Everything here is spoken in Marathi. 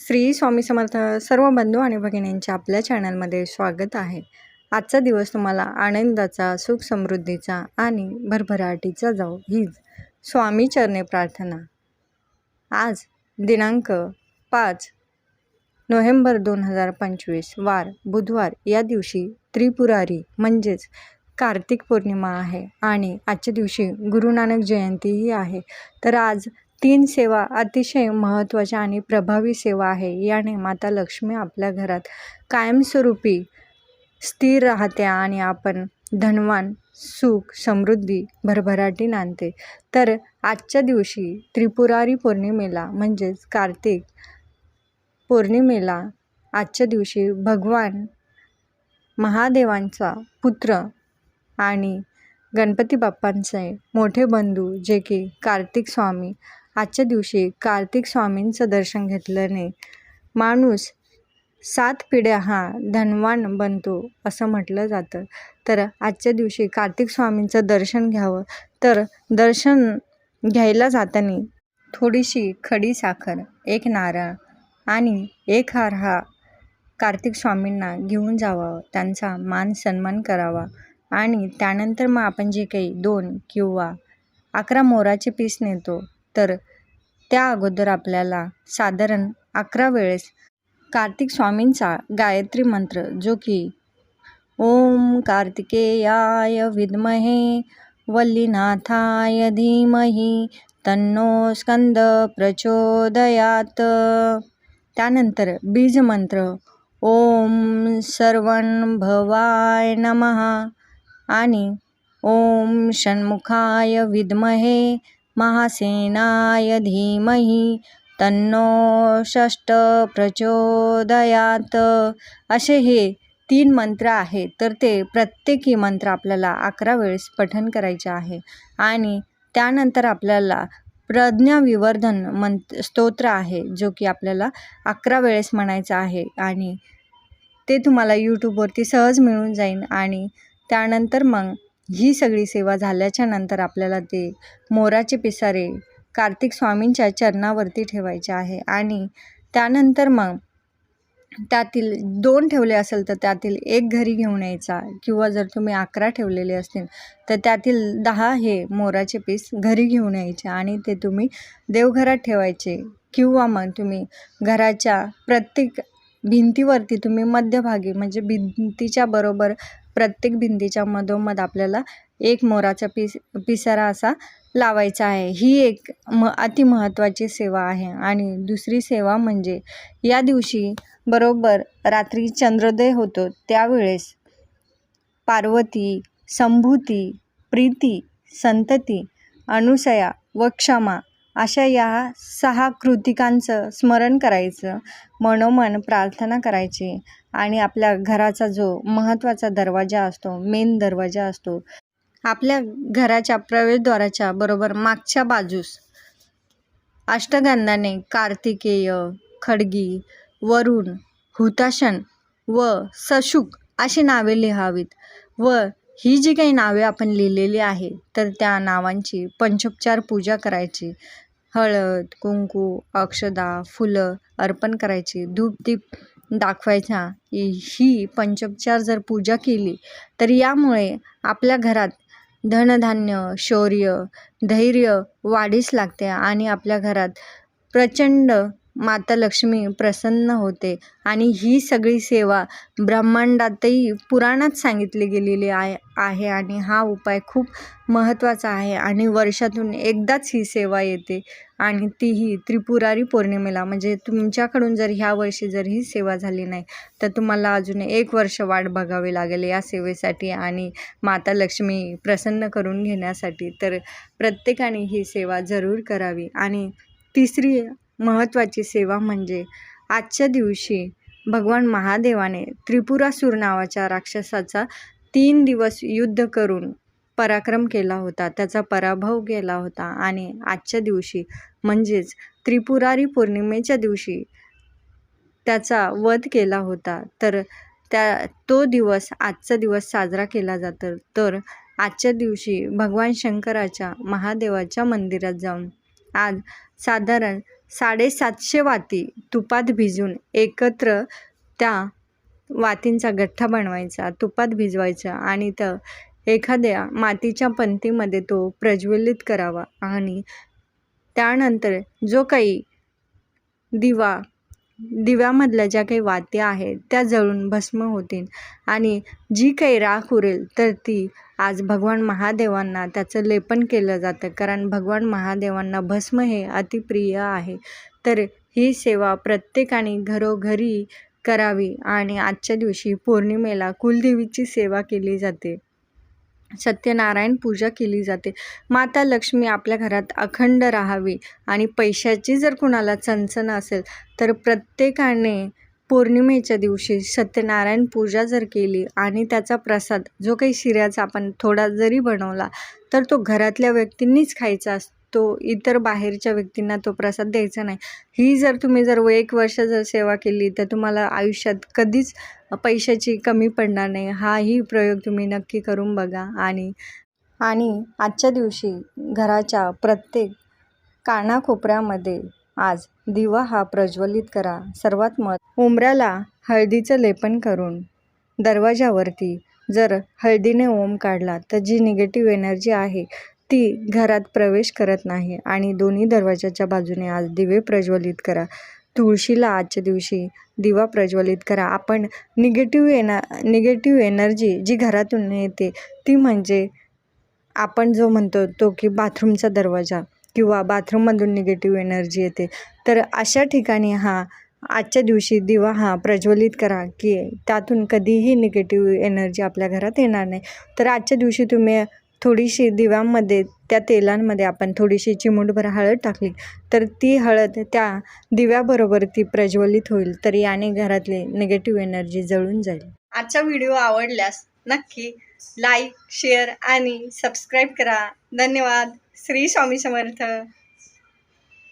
श्री स्वामी समर्थ सर्व बंधू आणि भगिनींच्या आपल्या चॅनलमध्ये स्वागत आहे. आजचा दिवस तुम्हाला आनंदाचा सुख समृद्धीचा आणि भरभराटीचा जाऊ हीच स्वामी चरणे प्रार्थना. आज दिनांक पाच नोव्हेंबर दोन हजार पंचवीस वार बुधवार. या दिवशी त्रिपुरारी म्हणजेच कार्तिक पौर्णिमा आहे आणि आजच्या दिवशी गुरु नानक जयंतीही आहे. तर आज तीन सेवा अतिशय महत्त्वाच्या आणि प्रभावी सेवा आहे. याने माता लक्ष्मी आपल्या घरात कायमस्वरूपी स्थिर राहते आणि आपण धनवान सुख समृद्धी भरभराटी नांदते. तर आजच्या दिवशी त्रिपुरारी पौर्णिमेला म्हणजेच कार्तिक पौर्णिमेला आजच्या दिवशी भगवान महादेवांचा पुत्र आणि गणपती बाप्पांचे मोठे बंधू जे की कार्तिक स्वामी आजच्या दिवशी कार्तिक स्वामींचं दर्शन घेतल्याने माणूस सात पिढ्या हा धनवान बनतो असं म्हटलं जातं. तर आजच्या दिवशी कार्तिक स्वामींचं दर्शन घ्यावं. तर दर्शन घ्यायला जाताना थोडीशी खडी साखर एक नारळ आणि एक हार हा कार्तिक स्वामींना घेऊन जावा. त्यांचा मान सन्मान करावा आणि त्यानंतर मग आपण जे काही दोन किंवा अकरा मोराचे पीस नेतो तर त्या अगोदर आपल्याला साधारण अकरा वेळेस कार्तिक स्वामींचा गायत्री मंत्र जो की ओम कार्तिकेयाय विद्महे वल्लीनाथाय धीमही तन्नो स्कंद प्रचोदयात। त्यानंतर बीजमंत्र ओम सर्वण भवाय नमः आणि ओम षण्मुखाय विद्महे महासेनाय धीमहि तन्नो षष्ट प्रचोदयात असे हे तीन मंत्र आहेत तर ते प्रत्येकी मंत्र आपल्याला अकरा वेळेस पठन करायचे आहे. आणि त्यानंतर आपल्याला प्रज्ञाविवर्धन मंत्र स्तोत्र आहे जो की आपल्याला अकरा वेळेस म्हणायचा आहे. आणि ते तुम्हाला यूट्यूबवरती सहज मिळून जाईल. आणि त्यानंतर मग ही सगळी सेवा झाल्याच्यानंतर आपल्याला ते मोराचे पिसारे कार्तिक स्वामींच्या चरणावरती ठेवायचे आहे. आणि त्यानंतर मग त्यातील दोन ठेवले असेल तर त्यातील एक घरी घेऊन यायचा किंवा जर तुम्ही अकरा ठेवलेले असतील तर त्यातील दहा हे मोराचे पीस घरी घेऊन यायचे आणि ते तुम्ही देवघरात ठेवायचे. किंवा मग तुम्ही घराच्या प्रत्येक भिंतीवरती तुम्ही मध्यभागी म्हणजे भिंतीच्या बरोबर प्रत्येक भिंतीच्या मधोमध आपल्याला एक मोराचा पिस पिसारा असा लावायचा आहे. ही एक म अतिमहत्त्वाची सेवा आहे. आणि दुसरी सेवा म्हणजे या दिवशी बरोबर रात्री चंद्रोदय होतो. त्यावेळेस पार्वती संभूती प्रीती संतती अनुसया व क्षमा अशा या सहा कृतिकांचं स्मरण करायचं मनोमन प्रार्थना करायची आणि आपल्या घराचा जो महत्त्वाचा दरवाजा असतो मेन दरवाजा असतो आपल्या घराच्या प्रवेशद्वाराच्या बरोबर मागच्या बाजूस अष्टगंधाने कार्तिकेय खडगी वरुण हुताशन व सशुक अशी नावे लिहावीत व ही जी काही नावे आपण लिहिलेली आहे तर त्या नावांची पंचोपचार पूजा करायची. हळद कुंकू अक्षदा फुलं अर्पण करायची. धूपदीप दाखवायचा. ही पंचोपचार जर पूजा केली तर यामुळे आपल्या घरात धनधान्य शौर्य धैर्य वाढीस लागते आणि आपल्या घरात प्रचंड माता लक्ष्मी प्रसन्न होते आणि ही सगळी सेवा ब्रह्मांडातही पुराणात सांगितली गेलेली आहे आहे आणि हा उपाय खूप महत्त्वाचा आहे आणि वर्षातून एकदाच ही सेवा येते आणि तीही त्रिपुरारी पौर्णिमेला. म्हणजे तुमच्याकडून जर ह्या वर्षी जर ही सेवा झाली नाही तर तुम्हाला अजून एक वर्ष वाट बघावी लागेल या सेवेसाठी आणि माता लक्ष्मी प्रसन्न करून घेण्यासाठी. तर प्रत्येकाने ही सेवा जरूर करावी आणि तिसरी महत्त्वाची सेवा म्हणजे आजच्या दिवशी भगवान महादेवाने त्रिपुरासूर नावाच्या राक्षसाचा तीन दिवस युद्ध करून पराक्रम केला होता. त्याचा पराभव केला होता आणि आजच्या दिवशी म्हणजेच त्रिपुरारी पौर्णिमेच्या दिवशी त्याचा वध केला होता. तर त्या तो दिवस आजचा दिवस साजरा केला जातो. तर आजच्या दिवशी भगवान शंकराच्या महादेवाच्या मंदिरात जाऊन आज साधारण साडेसातशे वाती तुपात भिजून एकत्र त्या वातींचा गठ्ठा बनवायचा तुपात भिजवायचा आणि तर एखाद्या मातीच्या पंक्तीमध्ये तो प्रज्वलित करावा आणि त्यानंतर जो काही दिवा दिव्यामधल्या ज्या काही वात्या आहेत त्या जळून भस्म होतील. आणि जी काही राख उरेल तर ती आज भगवान महादेवांना त्याचं लेपन केलं जातं. कारण भगवान महादेवांना भस्म हे अतिप्रिय आहे. तर ही सेवा प्रत्येकाने घरोघरी करावी. आणि आजच्या दिवशी पौर्णिमेला कुलदेवीची सेवा केली जाते. सत्यनारायण पूजा केली जाते. माता लक्ष्मी आपल्या घरात अखंड राहावी आणि पैशाची जर कुणाला चणचण असेल तर प्रत्येकाने पौर्णिमेच्या दिवशी सत्यनारायण पूजा जर केली आणि त्याचा प्रसाद जो काही शिऱ्याचा आपण थोडा जरी बनवला तर तो घरातल्या व्यक्तींनीच खायचा असतो. तो इतर बाहेरच्या व्यक्तींना तो प्रसाद द्यायचा नाही. ही जर तुम्ही जर एक वर्ष जर सेवा केली तर तुम्हाला आयुष्यात कधीच पैशाची कमी पडणार नाही. हाही प्रयोग तुम्ही नक्की करून बघा. आणि आणि आजच्या दिवशी घराच्या प्रत्येक कानाकोपऱ्यामध्ये आज दिवा हा प्रज्वलित करा. सर्वात मत उंबऱ्याला हळदीचं लेपन करून दरवाजावरती जर हळदीने ओम काढला तर जी निगेटिव्ह एनर्जी आहे ती घरात प्रवेश करत नाही आणि दोन्ही दरवाजाच्या बाजूने आज दिवे प्रज्वलित करा. तुळशीला आजच्या दिवशी दिवा प्रज्वलित करा. आपण निगेटिव्ह एना निगेटिव्ह एनर्जी जी घरातून येते ती म्हणजे आपण जो म्हणतो तो की बाथरूमचा दरवाजा किंवा बाथरूममधून निगेटिव्ह एनर्जी येते. तर अशा ठिकाणी हा आजच्या दिवशी दिवा हा प्रज्वलित करा की त्यातून कधीही निगेटिव्ह एनर्जी आपल्या घरात येणार नाही. तर आजच्या दिवशी तुम्ही थोडीशी दिव्यांमध्ये त्या तेलांमध्ये आपण थोडीशी चिमूटभर हळद टाकली तर ती हळद त्या दिव्याबरोबर ती प्रज्वलित होईल तर याने घरातले निगेटिव्ह एनर्जी जळून जाईल. आजचा व्हिडिओ आवडल्यास नक्की लाईक शेअर आणि सबस्क्राईब करा. धन्यवाद. श्री स्वामी समर्थ.